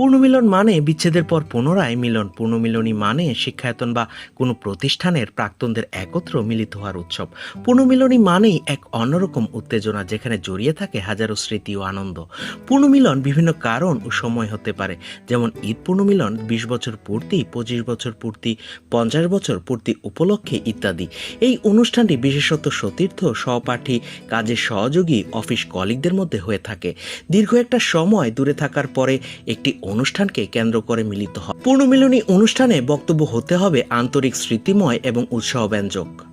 পূর্ণমিলন মানে বিচ্ছেদের পর পুনরায় মিলন। পূর্ণমিলনী মানে শিক্ষায়তন বা কোনো প্রতিষ্ঠানের প্রাক্তনদের একত্র মিলিত হওয়ার উৎসব। পূর্ণমিলনী মানেই এক অন্যরকম উত্তেজনা যেখানে জড়িয়ে থাকে হাজারো স্মৃতি ও আনন্দ। পূর্ণমিলন বিভিন্ন কারণ ও সময় হতে পারে। যেমন ঈদ পূর্ণমিলন বিশ বছর পূর্তি, পঁচিশ বছর পূর্তি, পঞ্চাশ বছর পূর্তি উপলক্ষে ইত্যাদি। এই অনুষ্ঠানটি বিশেষত সতীর্থ, সহপাঠী কাজের সহযোগী, অফিস কলিগদের মধ্যে হয়ে থাকে। দীর্ঘ একটা সময় দূরে থাকার পরে একটি অনুষ্ঠানকে কেন্দ্র করে মিলিত হয়। পূর্ণমিলনী অনুষ্ঠানে বক্তব্য হতে হবে আন্তরিক স্মৃতিময় এবং উৎসাহব্যঞ্জক।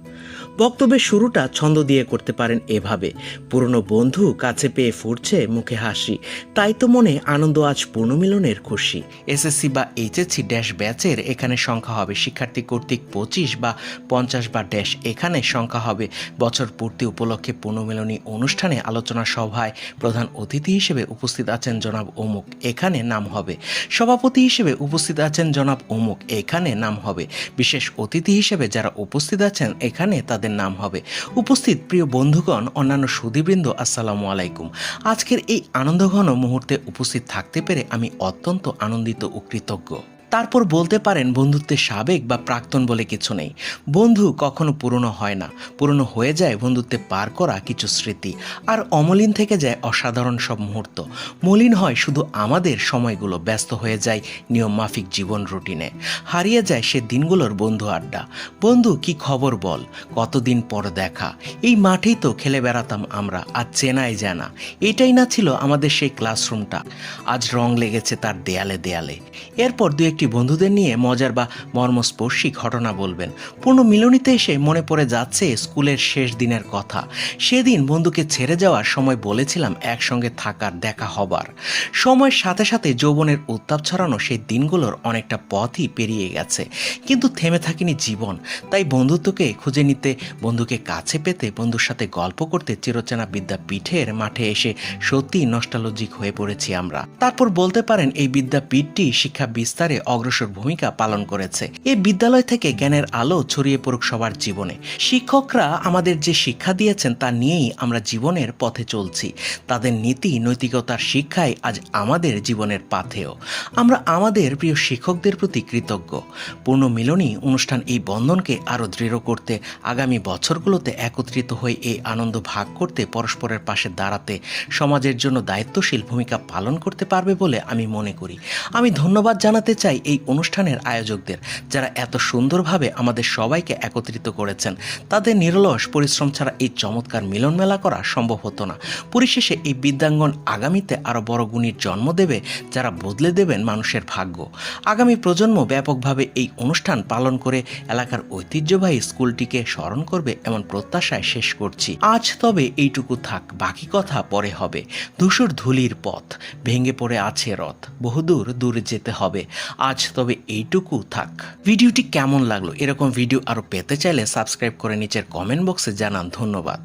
বক্তব্যের শুরুটা ছন্দ দিয়ে করতে পারেন এভাবে। পুরনো বন্ধু কাছে পেয়ে ফুটছে মুখে হাসি। তাই তো মনে আনন্দ আজ পূর্ণমিলনের খুশি। এসএসসি বা এইচএসসি ড্যাশ ব্যাচের এখানে সংখ্যা হবে শিক্ষার্থী কর্তৃক পঁচিশ বা পঞ্চাশ বা ড্যাশ এখানে সংখ্যা হবে। বছর পূর্তি উপলক্ষে পূর্ণমিলনী অনুষ্ঠানে আলোচনা সভায় প্রধান অতিথি হিসেবে উপস্থিত আছেন জনাব অমুক। এখানে নাম হবে। সভাপতি হিসেবে উপস্থিত আছেন জনাব অমুক। এখানে নাম হবে। বিশেষ অতিথি হিসেবে যারা উপস্থিত আছেন এখানে তাদের নাম হবে। উপস্থিত প্রিয় বন্ধুগণ, অন্যান্য সুদীবৃন্দ, আসসালামু আলাইকুম। আজকের এই আনন্দঘন মুহূর্তে উপস্থিত থাকতে পেরে আমি অত্যন্ত আনন্দিত ও কৃতজ্ঞ। তারপর বলতে পারেন বন্ধুত্বের সাবেক বা প্রাক্তন বলে কিছু নেই। বন্ধু কখনো পুরনো হয় না। পুরনো হয়ে যায় বন্ধুত্বে পার করা কিছু স্মৃতি। আর অমলিন থেকে যায় অসাধারণ সব মুহূর্ত। মলিন হয় শুধু আমাদের সময়গুলো ব্যস্ত হয়ে যায় নিয়ম মাফিক জীবন রুটিনে। হারিয়ে যায় সে দিনগুলোর বন্ধু আড্ডা। বন্ধু, কি খবর বল? কতদিন পর দেখা? এই মাঠেই তো খেলে বেড়াতাম আমরা, আজ চেনাই জানা এটাই না ছিল আমাদের সেই ক্লাসরুমটা আজ রং লেগেছে তার দেয়ালে দেয়ালে। এরপর দু একটি বন্ধুদের নিয়ে মজার বা মর্মস্পর্শী ঘটনা বলবেন। পূর্ণ মিলনীতে এসে মনে পড়ে যাচ্ছে স্কুলের শেষ দিনের কথা। সেদিন বন্ধুকে ছেড়ে যাওয়ার সময় বলেছিলাম একসঙ্গে থাকার, দেখা হবার। সময়ের সাথে সাথে যৌবনের উত্তাপ ছড়ানো সেই দিনগুলোর অনেকটা পথই পেরিয়ে গেছে। কিন্তু থেমে থাকেনি জীবন। তাই বন্ধুত্বকে খুঁজে নিতে, বন্ধুকে কাছে পেতে, বন্ধুর সাথে গল্প করতে চিরচেনা বিদ্যাপীঠের মাঠে এসে সত্যি নস্টালজিক হয়ে পড়েছি আমরা। তারপর বলতে পারেন এই বিদ্যাপীঠটি শিক্ষা বিস্তারে অগ্রসর ভূমিকা পালন করেছে। এই বিদ্যালয় থেকে জ্ঞানের আলো ছড়িয়ে পড়ুক সবার জীবনে। শিক্ষকরা আমাদের যে শিক্ষা দিয়েছেন তা নিয়েই আমরা জীবনের পথে চলছি। তাদের নীতি নৈতিকতার শিক্ষাই আজ আমাদের জীবনের পাথেয়। আমরা আমাদের প্রিয় শিক্ষকদের প্রতি কৃতজ্ঞ। পূর্ণ মিলনী অনুষ্ঠান এই বন্ধনকে আরও দৃঢ় করতে আগামী বছরগুলোতে একত্রিত হয়ে এই আনন্দ ভাগ করতে পরস্পরের পাশে দাঁড়াতে সমাজের জন্য দায়িত্বশীল ভূমিকা পালন করতে পারবে বলে আমি মনে করি। আমি ধন্যবাদ জানাতে চাই এই অনুষ্ঠানের আয়োজকদের, যারা এত সুন্দরভাবে আমাদের সবাইকে একত্রিত করেছেন, তাদের নিরলস পরিশ্রম ছাড়া এই চমৎকার মিলন মেলা করা সম্ভব হতো না। পরিশেষে এই বিদ্যাঙ্গন আগামীতে আরও বড় গুণীর জন্ম দেবে, যারা বদলে দেবেন মানুষের ভাগ্য। আগামী প্রজন্ম ব্যাপকভাবে এই অনুষ্ঠান পালন করে এলাকার ঐতিহ্যবাহী স্কুলটিকে স্মরণ করবে এমন প্রত্যাশায় শেষ করছি। আজ তবে এইটুকু থাক, বাকি কথা পরে হবে। ধূসর ধুলির পথ, ভেঙে পড়ে আছে রথ, বহুদূর দূরে যেতে হবে। আজ তবে এইটুকু থাক। ভিডিওটি কেমন লাগল এরকম ভিডিও আরও পেতে চাইলে সাবস্ক্রাইব করে নিচের কমেন্ট বক্সে জানান ধন্যবাদ।